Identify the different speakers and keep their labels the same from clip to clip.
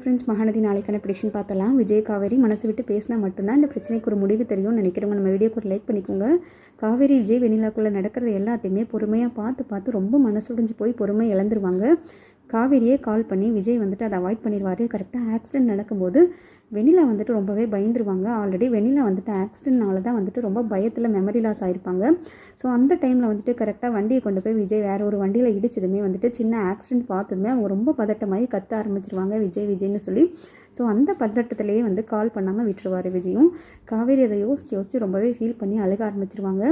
Speaker 1: Friends Mahanadi நாளைக்கான prediction பார்த்தலாம் விஜய் காவேரி மனசு விட்டு பேசினா மட்டும்தான் இந்த பிரச்சனைக்கு ஒரு முடிவு தெரியும்னு நினைக்கிறவங்க நம்ம வீடியோக்கு ஒரு லைக் பண்ணிக்கோங்க. காவேரி விஜய் வெண்ணிலாக்குள்ளே நடக்கிறது எல்லாத்தையுமே பொறுமையாக பார்த்து பார்த்து ரொம்ப மனசுடைஞ்சு போய் பொறுமை இழந்துருவாங்க காவேரியே கால் பண்ணி விஜய் வந்துட்டு அதை அவாய்ட் பண்ணிடுவார். கரெக்டாக ஆக்சிடென்ட் நடக்கும்போது வெண்ணிலா வந்துட்டு ரொம்பவே பயந்துருவாங்க. ஆல்ரெடி வெண்ணிலா வந்துட்டு ஆக்சிடென்ட்னால தான் வந்துட்டு ரொம்ப பயத்தில் மெமரி லாஸ் ஆகிருப்பாங்க ஸோ அந்த டைமில் வந்துட்டு கரெக்டாக வண்டியை கொண்டு போய் விஜய் வேற ஒரு வண்டியில் இடிச்சதுமே வந்துட்டு சின்ன ஆக்சிடென்ட் பார்த்ததுமே அவங்க ரொம்ப பதட்டமாகி கத்த ஆரம்பிச்சிருவாங்க விஜய் விஜய்னு சொல்லி. ஸோ அந்த பதட்டத்திலேயே வந்து கால் பண்ணாமல் விட்டுருவார் விஜயும். காவேரி அதை யோசிச்சு யோசிச்சு ரொம்பவே ஃபீல் பண்ணி அழுக ஆரம்பிச்சிருவாங்க.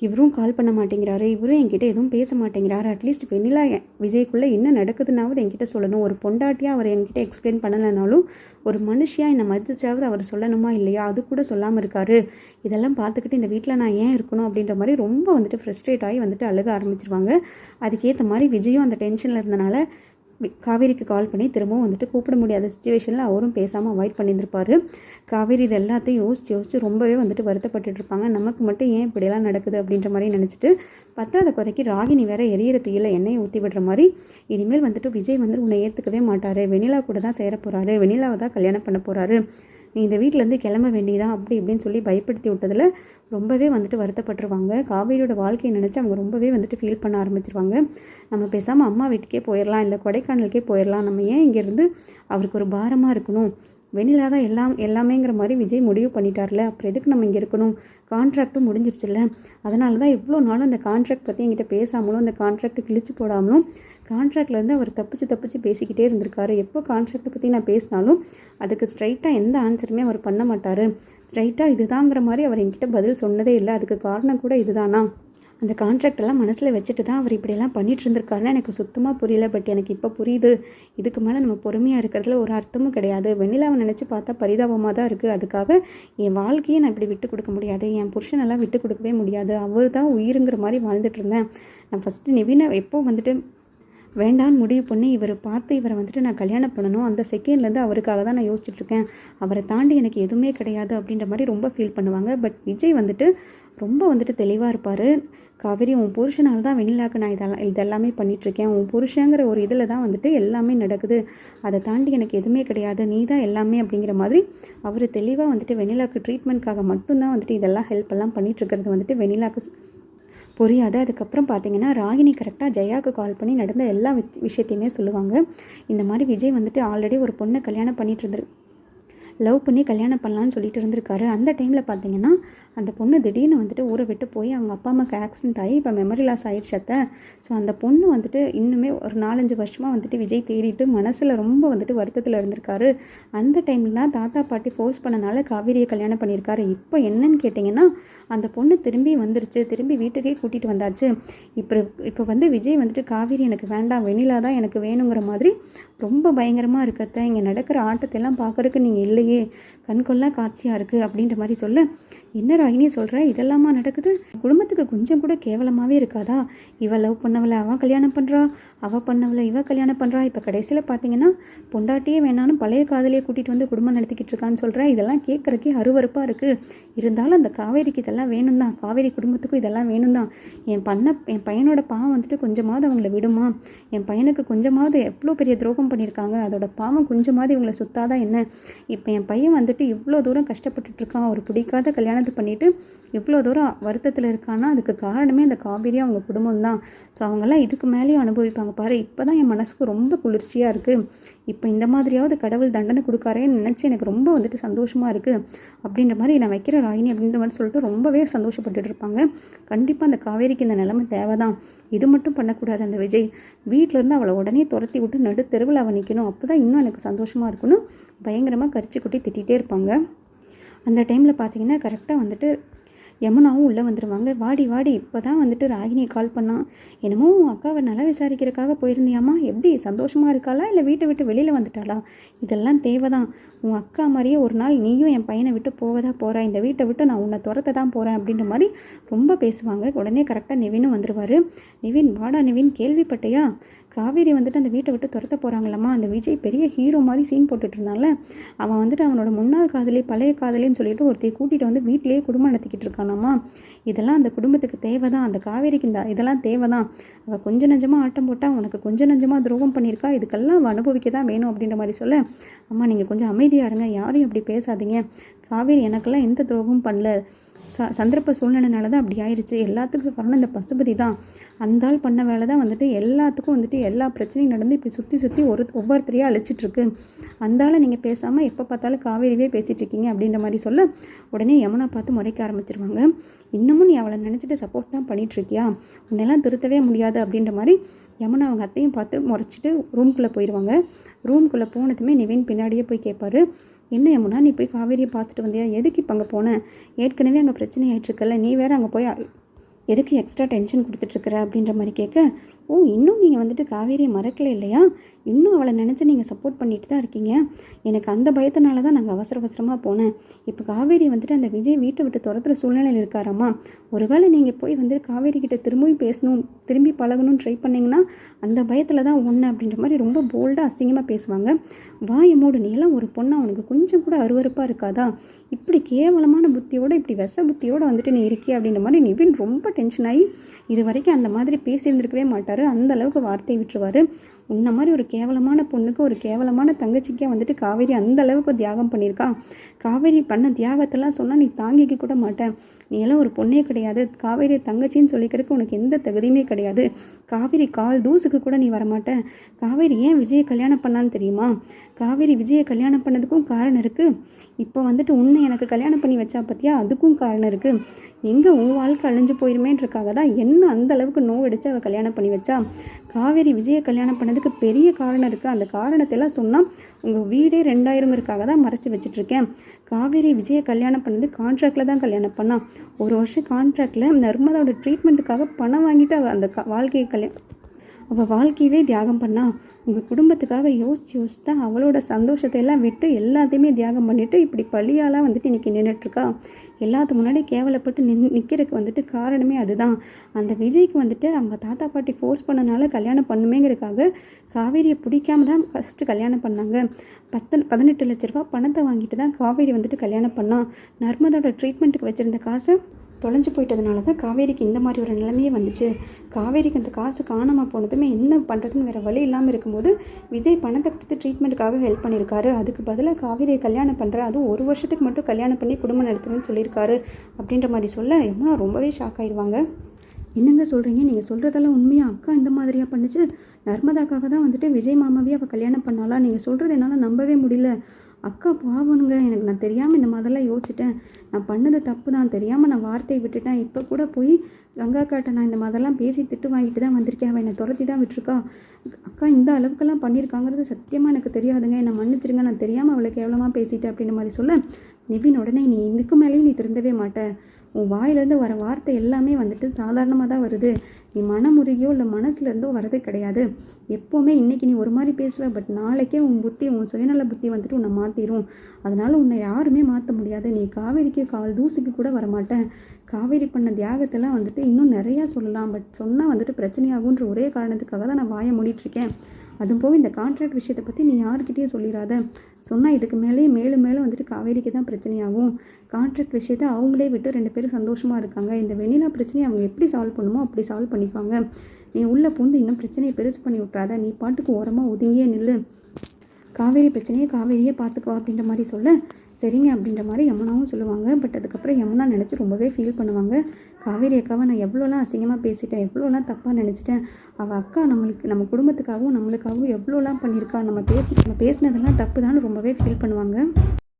Speaker 1: இவரும் கால் பண்ண மாட்டேங்கிறாரு. இவரும் என்கிட்ட எதுவும் பேச மாட்டேங்கிறாரு. அட்லீஸ்ட் வெண்ணிலா விஜய்க்குள்ளே என்ன நடக்குதுன்னாவது என்கிட்ட சொல்லணும். ஒரு பொண்டாட்டியாக அவர் என்கிட்ட எக்ஸ்பிளைன் பண்ணலைனாலும் ஒரு மனுஷியாக என்னை மதிச்சாவது அவர் சொல்லணுமா இல்லையா? அது கூட சொல்லாமல் இருக்காரு. இதெல்லாம் பார்த்துக்கிட்டு இந்த வீட்டில் நான் ஏன் இருக்கணும் அப்படின்ற மாதிரி ரொம்ப வந்துட்டு ஃப்ரெஸ்ட்ரேட் ஆகி வந்துட்டு அழுக ஆரம்பிச்சிருவாங்க. அதுக்கேற்ற மாதிரி விஜயும் அந்த டென்ஷனில் இருந்தனால காவேரிக்கு கால் பண்ணி திரும்பவும் வந்துட்டு கூப்பிட முடியாத சுச்சுவேஷனில் அவரும் பேசாமல் அவாய்ட் பண்ணியிருந்திருப்பாரு. காவேரி இது எல்லாத்தையும் யோசிச்சு யோசிச்சு ரொம்பவே வந்துட்டு வருத்தப்பட்டுட்டு இருப்பாங்க. நமக்கு மட்டும் ஏன் இப்படியெல்லாம் நடக்குது அப்படின்ற மாதிரி நினச்சிட்டு பத்தாத குறைக்கு ராகினி வேற எரியிற தீயில எண்ணெயை ஊற்றி விடுற மாதிரி இனிமேல் வந்துட்டு விஜய் வந்து உன்னை ஏற்றுக்கவே மாட்டார். வெண்ணிலா கூட தான் சேர போகிறாரு வெனிலாவை தான் கல்யாணம் பண்ண போகிறாரு நீ இந்த வீட்டிலேருந்து கிளம்ப வேண்டியதா? அப்படி இப்படின்னு சொல்லி பயப்படுத்தி விட்டதில் ரொம்பவே வந்துட்டு வருத்தப்பட்டுருவாங்க. காவேரியோட வாழ்க்கையை நினச்சி அவங்க ரொம்பவே வந்துட்டு ஃபீல் பண்ண ஆரம்பிச்சிருவாங்க. நம்ம பேசாமல் அம்மா வீட்டுக்கே போயிடலாம் இல்லை கொடைக்கானலுக்கே போயிடலாம் நம்ம ஏன் இங்கேருந்து அவருக்கு ஒரு பாரமாக இருக்கணும்? வெண்ணிலா தான் எல்லாம் எல்லாமேங்கிற மாதிரி விஜய் முடிவு பண்ணிட்டார்ல. அப்புறம் எதுக்கு நம்ம இங்கே இருக்கணும்? கான்ட்ராக்ட்டும் முடிஞ்சிருச்சுல்ல. அதனால தான் இவ்வளோ நாளும் அந்த கான்ட்ராக்ட் பற்றி என்கிட்ட பேசாமலும் அந்த கான்ட்ராக்ட் கிழிச்சு போடாமலும் கான்ட்ராக்டில் வந்து அவர் தப்பிச்சு தப்பிச்சு பேசிக்கிட்டே இருந்திருக்காரு. எப்போ கான்ட்ராக்டை பற்றி நான் பேசினாலும் அதுக்கு ஸ்ட்ரைட்டாக எந்த ஆன்சருமே அவர் பண்ண மாட்டார். ஸ்ட்ரைட்டாக இதுதாங்கிற மாதிரி அவர் என்கிட்ட பதில் சொன்னதே இல்லை. அதுக்கு காரணம் கூட இதுதானா? அந்த கான்ட்ராக்டெல்லாம் மனசில் வச்சுட்டு தான் அவர் இப்படியெல்லாம் பண்ணிட்டு இருந்திருக்காருன்னு எனக்கு சுத்தமாக புரியல. பட் எனக்கு இப்போ புரியுது. இதுக்கு மேலே நம்ம பொறுமையாக இருக்கிறதுல ஒரு அர்த்தமும் கிடையாது. வெண்ணிலாவை நினச்சி பார்த்தா பரிதாபமாக தான் இருக்குது அதுக்காக என் வாழ்க்கையை நான் இப்படி விட்டு கொடுக்க முடியாது. என் புருஷனெல்லாம் விட்டு கொடுக்கவே முடியாது. அவர் தான் உயிருங்கிற மாதிரி வாழ்ந்துட்டு இருந்தேன். நான் ஃபஸ்ட்டு நிவினை எப்போ வந்துட்டு வேண்டான்னு முடிவு பண்ணி இவரை பார்த்து இவரை வந்துட்டு நான் கல்யாணம் பண்ணணும். அந்த செகண்ட்லேருந்து அவருக்காக தான் நான் யோசிச்சுட்ருக்கேன் அவரை தாண்டி எனக்கு எதுவுமே கிடையாது அப்படின்ற மாதிரி ரொம்ப ஃபீல் பண்ணுவாங்க. பட் விஜய் வந்துட்டு ரொம்ப வந்துட்டு தெளிவாக இருப்பார். காவேரி உன் புருஷனால் தான் வெண்ணிலாக்கு நான் இதெல்லாம் இதெல்லாமே பண்ணிகிட்ருக்கேன் உன் புருஷங்கிற ஒரு இதில் தான் வந்துட்டு எல்லாமே நடக்குது. அதை தாண்டி எனக்கு எதுவுமே கிடையாது. நீ தான் எல்லாமே அப்படிங்கிற மாதிரி அவர் தெளிவாக வந்துட்டு வெண்ணிலாக்கு ட்ரீட்மெண்ட்காக மட்டும்தான் வந்துட்டு இதெல்லாம் ஹெல்ப் எல்லாம் பண்ணிகிட்ருக்கிறது வந்துட்டு வெண்ணிலாக்கு புரியாது. அதுக்கப்புறம் பார்த்தீங்கன்னா ராகினி கரெக்டாக ஜெயாவுக்கு கால் பண்ணி நடந்த எல்லா விஷயத்தையுமே சொல்லுவாங்க. இந்த மாதிரி விஜய் வந்துட்டு ஆல்ரெடி ஒரு பொண்ணை கல்யாணம் பண்ணிட்டு இருந்து லவ் பண்ணி கல்யாணம் பண்ணலான்னு சொல்லிட்டு இருந்திருக்காரு. அந்த டைமில் பார்த்தீங்கன்னா அந்த பொண்ணு திடீர்னு வந்துட்டு ஊரை விட்டு போய் அவங்க அப்பா அம்மாவுக்கு ஆக்சிடென்ட் ஆகி இப்போ மெமரி லாஸ் ஆயிடுச்சு அத்தை. ஸோ அந்த பொண்ணு வந்துட்டு இன்னுமே ஒரு நாலஞ்சு வருஷமாக வந்துட்டு விஜய் தேடிட்டு மனசில் ரொம்ப வந்துட்டு வருத்தத்தில் இருந்திருக்காரு. அந்த டைமில் தான் தாத்தா பாட்டி ஃபோர்ஸ் பண்ணனால காவேரியை கல்யாணம் பண்ணியிருக்காரு. இப்போ என்னன்னு கேட்டிங்கன்னா அந்த பொண்ணு திரும்பி வந்துருச்சு. திரும்பி வீட்டுக்கே கூட்டிகிட்டு வந்தாச்சு. இப்போ இப்போ வந்து விஜய் வந்துட்டு காவேரி எனக்கு வேண்டாம். வெண்ணிலா தான் எனக்கு வேணுங்கிற மாதிரி ரொம்ப பயங்கரமாக இருக்கத்த இங்கே நடக்கிற ஆட்டத்தெல்லாம் பார்க்கறதுக்கு நீங்கள் இல்லை. இல்லையே கண்கொள்ளா காட்சியாக இருக்குது அப்படின்ற மாதிரி சொல்ல. என்ன ராகினி சொல்கிற இதெல்லாமா நடக்குது? குடும்பத்துக்கு கொஞ்சம் கூட கேவலமாகவே இருக்காதா? இவள் லவ் பண்ணவளை அவன் கல்யாணம் பண்ணுறா அவள் பண்ணவளை இவள் கல்யாணம் பண்ணுறா இப்போ கடைசியில் பார்த்தீங்கன்னா பொண்டாட்டியே வேணான்னு பழைய காதலியை கூட்டிகிட்டு வந்து குடும்பம் நடத்திக்கிட்டு இருக்கான்னு சொல்கிறேன் இதெல்லாம் கேட்குறக்கே அருவருப்பாக இருக்குது இருந்தாலும் அந்த காவேரிக்கு இதெல்லாம் வேணும் தான் காவேரி குடும்பத்துக்கும் இதெல்லாம் வேணும் தான் என் பண்ண என் பையனோட பாவம் வந்துட்டு கொஞ்சமாவது அவங்கள விடுமா? என் பையனுக்கு கொஞ்சமாவது எவ்வளோ பெரிய துரோகம் பண்ணியிருக்காங்க அதோட பாவம் கொஞ்சமாவது இவங்களை சுத்தாதான் என்ன? இப்போ என் பையன் வந்துட்டு இவ்வளோ தூரம் கஷ்டப்பட்டுட்டு இருக்கான். ஒரு பிடிக்காத கல்யாணம் கல்யாணத்தை பண்ணிட்டு இவ்வளோ தூரம் வருத்தத்தில் இருக்கான்னா அதுக்கு காரணமே அந்த காவேரியும் அவங்க குடும்பம் தான். ஸோ அவங்கெல்லாம் இதுக்கு மேலேயும் அனுபவிப்பாங்க. பாரு இப்போ தான் என் மனசுக்கு ரொம்ப குளிர்ச்சியாக இருக்குது இப்போ இந்த மாதிரியாவது கடவுள் தண்டனை கொடுக்காரேன்னு நினச்சி எனக்கு ரொம்ப வந்துட்டு சந்தோஷமாக இருக்குது அப்படின்ற மாதிரி நான் வைக்கிற ராகினி அப்படின்ற மாதிரி சொல்லிட்டு ரொம்பவே சந்தோஷப்பட்டுட்டு இருப்பாங்க. கண்டிப்பாக அந்த காவேரிக்கு இந்த நிலைமை தேவை தான் இது மட்டும் பண்ணக்கூடாது அந்த விஜய். வீட்டில் இருந்து அவளை உடனே துரத்தி விட்டு நடு தெருவில் அவள் நிற்கணும் அப்போ தான் இன்னும் எனக்கு சந்தோஷமாக இருக்கணும் பயங்கரமாக கரிச்சு குட்டி திட்டிகிட்டே இருப்பாங்க. அந்த டைமில் பார்த்தீங்கன்னா கரெக்டாக வந்துட்டு யமுனாவும் உள்ளே வந்துடுவாங்க வாடி வாடி இப்போ தான் வந்துட்டு ராகினியை கால் பண்ணான் என்னமோ உன் அக்காவை நல்லா விசாரிக்கிறதுக்காக போயிருந்தியாமா? எப்படி? சந்தோஷமாக இருக்காளா? இல்லை வீட்டை விட்டு வெளியில் வந்துட்டாளா? இதெல்லாம் தேவை தான் உன் அக்கா மாதிரியே ஒரு நாள் நீயும் என் பையனை விட்டு போவதா போகிறா இந்த வீட்டை விட்டு நான் உன்னை துரத்த தான் போகிறேன் அப்படின்ற மாதிரி ரொம்ப பேசுவாங்க. உடனே கரெக்டாக நிவினும் வந்துடுவார் நிவின் வாடா நிவின் கேள்விப்பட்டையா? காவேரி வந்துட்டு அந்த வீட்டை விட்டு துரத்த போகிறாங்களாம்மா அந்த விஜய் பெரிய ஹீரோ மாதிரி சீன் போட்டுட்டு இருந்தான்ல அவன் வந்துட்டு அவனோட முன்னாள் காதலி பழைய காதலின்னு சொல்லிட்டு ஒருத்தையை கூட்டிகிட்டு வந்து வீட்டிலேயே குடும்பம் நடத்திக்கிட்டு இருக்கானாம்மா இதெல்லாம் அந்த குடும்பத்துக்கு தேவை தான் அந்த காவேரிக்கு இந்த இதெல்லாம் தேவை தான் அவள் கொஞ்சம் நஞ்சமாக ஆட்டம் போட்டால் உனக்கு கொஞ்சம் நஞ்சமாக துரோகம் பண்ணியிருக்கா. இதுக்கெல்லாம் அனுபவிக்க தான் வேணும் அப்படின்ற மாதிரி சொல்ல. அம்மா நீங்கள் கொஞ்சம் அமைதியாக இருங்க. யாரையும் அப்படி பேசாதீங்க. காவேரி எனக்கெல்லாம் எந்த துரோகமும் பண்ணல. ச சந்தர்ப்ப சூழ்நிலைனால தான் அப்படி ஆயிடுச்சு எல்லாத்துக்கும் காரணம் இந்த பசுபதி தான். அந்த ஆள் பண்ண வேலை தான் வந்துட்டு எல்லாத்துக்கும் வந்துட்டு எல்லா பிரச்சனையும் நடந்து இப்படி சுற்றி சுற்றி ஒரு ஒவ்வொருத்தரையாக அழிச்சிட்ருக்கு. அந்தால நீங்கள் பேசாமல் எப்போ பார்த்தாலும் காவேரியே பேசிகிட்டு இருக்கீங்க அப்படின்ற மாதிரி சொல்ல உடனே யமுனா பார்த்து முறைக்க ஆரம்பிச்சிருவாங்க. இன்னமும் நீ அவளை நினச்சிட்டு சப்போர்ட் தான் பண்ணிகிட்ருக்கியா உன்னெல்லாம் திருத்தவே முடியாது அப்படின்ற மாதிரி யமுனா அவங்க அத்தையும் பார்த்து முறைச்சிட்டு ரூம்குள்ளே போயிடுவாங்க ரூம்குள்ளே போனதுமே நிவின் பின்னாடியே போய் கேட்பாரு என்ன யமுனா நீ போய் காவேரியை பார்த்துட்டு வந்தியா? எதுக்கு இப்போ அங்கே போனேன் ஏற்கனவே அங்கே பிரச்சனை ஆயிட்டுருக்கல நீ வேற அங்கே போய் எதுக்கு எக்ஸ்ட்ரா டென்ஷன் கொடுத்துட்ருக்குற அப்படின்ற மாதிரி கேட்க ஓ இன்னும் நீங்கள் வந்துட்டு காவேரியை மறக்கல இல்லையா? இன்னும் அவளை நினச்சி நீங்கள் சப்போர்ட் பண்ணிட்டு தான் இருக்கீங்க. எனக்கு அந்த பயத்தினால தான் நாங்கள் அவசர அவசரமாக போனேன். இப்போ காவேரி வந்துட்டு அந்த விஜய் வீட்டை விட்டு துரத்துகிற சூழ்நிலையில் இருக்காராம்மா ஒருவேளை நீங்கள் போய் வந்துட்டு காவேரி கிட்ட திரும்பி பேசணும் திரும்பி பழகணும்னு ட்ரை பண்ணிங்கன்னா அந்த பயத்தில் தான் ஒன்று அப்படின்ற மாதிரி ரொம்ப போல்டாக அசிங்கமாக பேசுவாங்க. வாய மூடு நீலாம் எல்லாம் ஒரு பொண்ணு அவனுக்கு கொஞ்சம் கூட அருவருப்பாக இருக்காதா? இப்படி கேவலமான புத்தியோட இப்படி விஷ புத்தியோடு வந்துட்டு நீ இருக்கே அப்படின்ற மாதிரி நிவின் ரொம்ப டென்ஷன் ஆகி இது வரைக்கும் அந்த மாதிரி பேசியிருந்திருக்கவே மாட்டார் அந்த அளவுக்கு வார்த்தை விட்டுருவார். உன்ன மாதிரி ஒரு கேவலமான பொண்ணுக்கு ஒரு கேவலமான தங்கச்சிக்கே வந்துட்டு காவேரி அந்த அளவுக்கு தியாகம் பண்ணியிருக்கா? காவேரி பண்ண தியாகத்தெல்லாம் சொன்னால் நீ தாங்கிக்க கூட மாட்டேன். நீ எல்லாம் ஒரு பொண்ணே கிடையாது. காவேரி தங்கச்சின்னு சொல்லிக்கிறதுக்கு உனக்கு எந்த தகுதியுமே கிடையாது. காவேரி கால் தூசுக்கு கூட நீ வரமாட்ட காவேரி ஏன் விஜயை கல்யாணம் பண்ணான்னு தெரியுமா? காவேரி விஜயை கல்யாணம் பண்ணதுக்கும் காரணம் இருக்குது இப்போ வந்துட்டு உன்னை எனக்கு கல்யாணம் பண்ணி வச்சா பற்றியா அதுக்கும் காரணம் இருக்குது எங்கே உன் வாழ்க்கை அழிஞ்சு போயிருமேன்றக்காக தான் என்ன அந்த அளவுக்கு நோவு அடிச்சு அவள் கல்யாணம் பண்ணி வச்சா? காவேரி விஜயை கல்யாணம் பண்ணதுக்கு பெரிய காரணம் இருக்குது அந்த காரணத்தை எல்லாம் சொன்னால் உங்கள் வீடே ரெண்டாயிரங்கிறதுக்காக தான் மறைச்சி வச்சுட்ருக்கேன். காவேரி விஜயை கல்யாணம் பண்ணது கான்ட்ராக்டில் தான் கல்யாணம் பண்ணான் ஒரு வருஷம் கான்ட்ராக்டில் நர்மதாவோட ட்ரீட்மெண்ட்டுக்காக பணம் வாங்கிட்டு அந்த வாழ்க்கையை கல்யாணம் அவள் வாழ்க்கையவே தியாகம் பண்ணா. உங்கள் குடும்பத்துக்காக யோசிச்சு யோசிச்சு தான் அவளோட சந்தோஷத்தை எல்லாம் விட்டு எல்லாத்தையுமே தியாகம் பண்ணிவிட்டு இப்படி பழியாலாம் வந்துட்டு இன்றைக்கி நின்றுட்டுருக்கா எல்லாத்து முன்னாடி கேவலப்பட்டு நின் நிற்கிறதுக்கு வந்துட்டு காரணமே அதுதான். அந்த விஜய்க்கு வந்துட்டு அவங்க தாத்தா பாட்டி ஃபோர்ஸ் பண்ணனால கல்யாணம் பண்ணுமேங்கிறதுக்காக காவேரியை பிடிக்காம தான் ஃபஸ்ட்டு கல்யாணம் பண்ணாங்க. பத்து பதினெட்டு லட்ச ரூபா பணத்தை வாங்கிட்டு தான் காவேரி வந்துட்டு கல்யாணம் பண்ணான் நர்மதோட ட்ரீட்மெண்ட்டுக்கு வச்சுருந்த காசை தொலைஞ்சு போயிட்டதுனால தான் காவேரிக்கு இந்த மாதிரி ஒரு நிலைமையே வந்துச்சு. காவேரிக்கு அந்த காசு காணாமல் போனதுமே என்ன பண்ணுறதுன்னு வேறு வழி இல்லாமல் இருக்கும்போது விஜய் பணத்தை கொடுத்து ட்ரீட்மெண்ட்டுக்காக ஹெல்ப் பண்ணியிருக்காரு. அதுக்கு பதிலாக காவேரியை கல்யாணம் பண்ணுற அதுவும் ஒரு வருஷத்துக்கு மட்டும் கல்யாணம் பண்ணி குடும்பம் நடத்துறேன்னு சொல்லியிருக்காரு அப்படின்ற மாதிரி சொல்ல எவ்வளோ ரொம்பவே ஷாக் ஆயிடுவாங்க என்னங்க சொல்கிறீங்க நீங்கள் சொல்கிறதெல்லாம் உண்மையாக அக்கா இந்த மாதிரியாக பண்ணுச்சு? நர்மதாக்காக தான் வந்துட்டு விஜய் மாமாவே அவள் கல்யாணம் பண்ணாலா நீங்கள் சொல்கிறது என்னால் நம்பவே முடியல. அக்கா பாவனுங்க எனக்கு நான் தெரியாமல் இந்த மாதிரிலாம் யோசிச்சிட்டேன். நான் பண்ணது தப்பு தான். தெரியாமல் நான் வார்த்தையை விட்டுட்டேன். இப்போ கூட போய் கங்கா காட்ட நான் இந்த மாதிரிலாம் பேசி திட்டு வாங்கிட்டு தான் வந்திருக்கேன். அவள் என்னை துரத்தி தான் விட்டுருக்கா. அக்கா இந்த அளவுக்கெல்லாம் பண்ணியிருக்காங்கிறது சத்தியமாக எனக்கு தெரியாதுங்க. என்னை மன்னிச்சிருங்க. நான் தெரியாமல் அவளை கேவலமாக பேசிட்டேன் அப்படின்ற மாதிரி சொல்ல நிவின் உடனே நீ இதுக்கு மேலேயும் நீ திருந்தவே மாட்டேன் உன் வாயிலேருந்து வர வார்த்தை எல்லாமே வந்துட்டு சாதாரணமாக தான் வருது. நீ மனமுருகியோ இல்லை மனசுலேருந்தோ வரது கிடையாது. எப்போவுமே இன்றைக்கி நீ ஒரு மாதிரி பேசுவ பட் நாளைக்கே உன் புத்தி உன் சுயநல புத்தி வந்துட்டு உன்னை மாற்றிடும் அதனால் உன்னை யாருமே மாற்ற முடியாது. நீ காவேரிக்கு கால் தூசிக்கு கூட வரமாட்டேன் காவேரி பண்ண தியாகத்தெல்லாம் வந்துட்டு இன்னும் நிறையா சொல்லலாம் பட் சொன்னால் வந்துட்டு பிரச்சனையாகுன்ற ஒரே காரணத்துக்காக தான் நான் வாயை மூடிட்டுருக்கேன் அதுவும் போக இந்த கான்ட்ராக்ட் விஷயத்தை பற்றி நீ யார்கிட்டயும் சொல்லிடாத சொன்னால் இதுக்கு மேலேயே மேலும் மேலும் வந்துட்டு காவேரிக்கு தான் பிரச்சனையாகும். கான்ட்ராக்ட் விஷயத்தை அவங்களே விட்டு ரெண்டு பேரும் சந்தோஷமாக இருக்காங்க. இந்த வெண்ணிலா பிரச்சனையை அவங்க எப்படி சால்வ் பண்ணுமோ அப்படி சால்வ் பண்ணிப்பாங்க நீ உள்ளே பூந்து இன்னும் பிரச்சனையை பெருசு பண்ணி விட்றாத நீ பாட்டுக்கு ஓரமாக ஒதுங்கியே நில்லு. காவேரி பிரச்சனையை காவேரியே பார்த்துக்குவா அப்படின்ற மாதிரி சொல்ல. சரிங்க அப்படின்ற மாதிரி யமுனாவும் சொல்லுவாங்க. பட் அதுக்கப்புறம் யமுனா நினச்சி ரொம்பவே ஃபீல் பண்ணுவாங்க. காவேரி அக்காவை நான் எவ்வளோலாம் அசிங்கமாக பேசிட்டேன் எவ்வளோலாம் தப்பாக நினச்சிட்டேன் அவள் அக்கா நம்மளுக்கு நம்ம குடும்பத்துக்காகவும் நம்மளுக்காகவும் எவ்வளோலாம் பண்ணியிருக்கா நம்ம பேசி நம்ம பேசினதெல்லாம் தப்பு தான் ரொம்பவே ஃபீல் பண்ணுவாங்க.